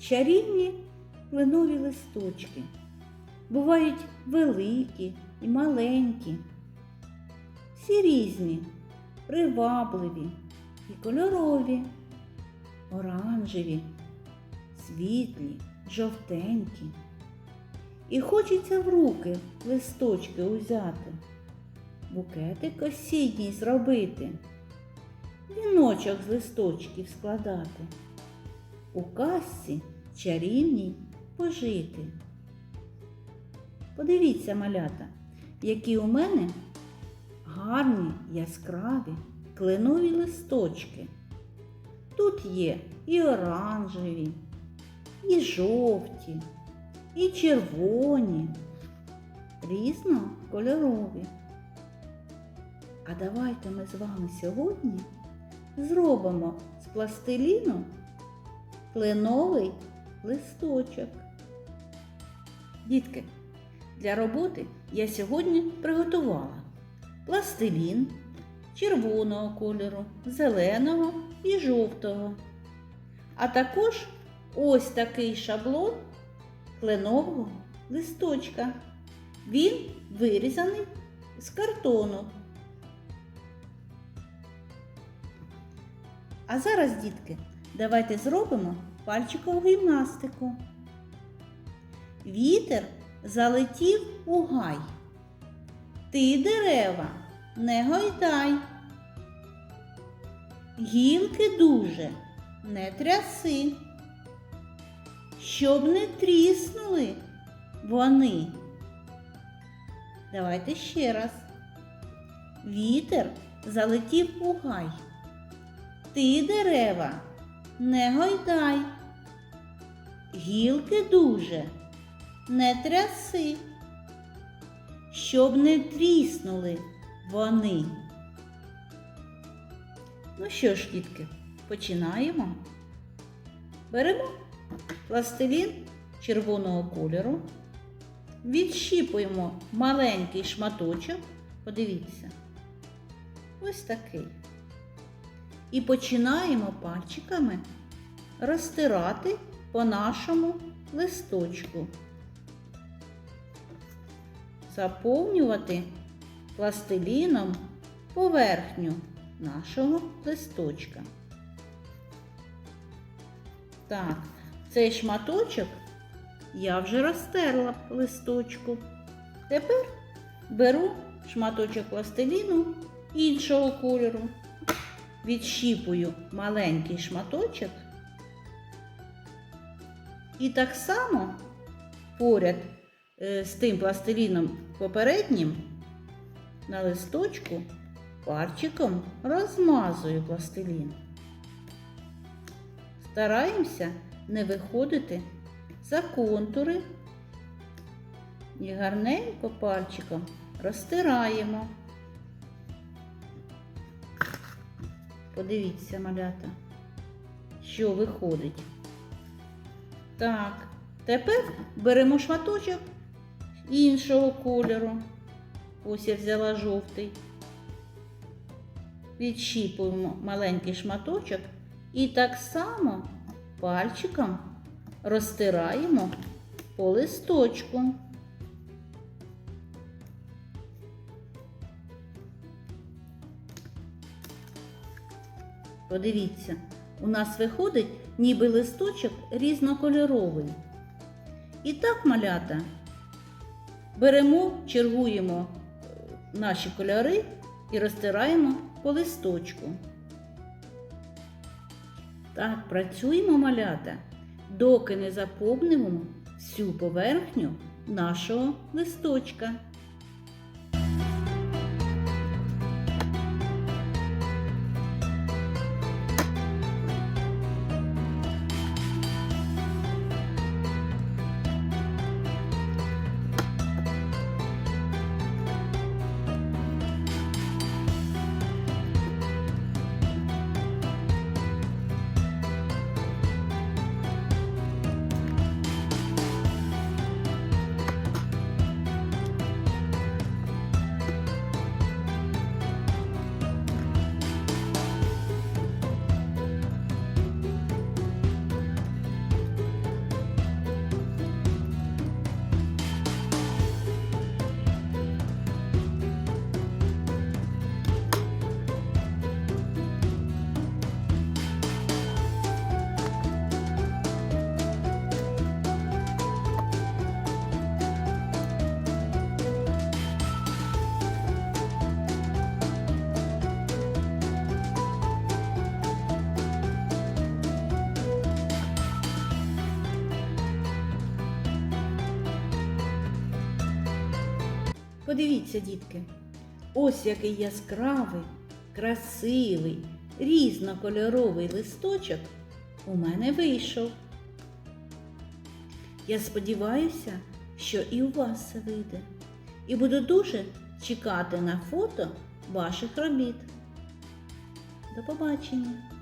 чарівні кленові листочки. Бувають великі і маленькі. Всі різні, привабливі і кольорові, оранжеві, світлі, жовтенькі. І хочеться в руки листочки узяти, букетик осінній зробити, віночок з листочків складати, у казці чарівній пожити. Подивіться, малята, які у мене гарні, яскраві, кленові листочки. Тут є і оранжеві, і жовті, і червоні, різнокольорові. А давайте ми з вами сьогодні зробимо з пластиліну кленовий листочок. Дітки, для роботи я сьогодні приготувала пластилін червоного кольору, зеленого і жовтого. А також ось такий шаблон кленового листочка. Він вирізаний з картону. А зараз, дітки, давайте зробимо пальчикову гімнастику. Вітер залетів у гай. Ти дерева не гойдай. Гілки дуже не тряси, щоб не тріснули вони. Давайте ще раз. Вітер залетів у гай. Ти дерева не гойдай. Гілки дуже не тряси, щоб не тріснули вони. Ну що ж, дітки, починаємо. Беремо пластилін червоного кольору, відщіпуємо маленький шматочок, подивіться, ось такий. І починаємо пальчиками розтирати по нашому листочку. Заповнювати пластиліном поверхню нашого листочка. Так, цей шматочок я вже розтерла листочку. Тепер беру шматочок пластиліну іншого кольору, відщіпую маленький шматочок і так само поряд е, з тим пластиліном попереднім на листочку пальчиком розмазую пластилін. Стараємося не виходити за контури і гарненько пальчиком розтираємо. Подивіться, малята, що виходить. Так, тепер беремо шматочок іншого кольору. Ось я взяла жовтий. Відщіпуємо маленький шматочок і так само пальчиком розтираємо по листочку. Подивіться, у нас виходить ніби листочок різнокольоровий. І так, малята, беремо, чергуємо е, наші кольори і розтираємо по листочку. Так, працюємо малята, доки не заповнимо всю поверхню нашого листочка. Подивіться, дітки, ось який яскравий, красивий, різнокольоровий листочок у мене вийшов. Я сподіваюся, що і у вас все вийде. І буду дуже чекати на фото ваших робіт. До побачення!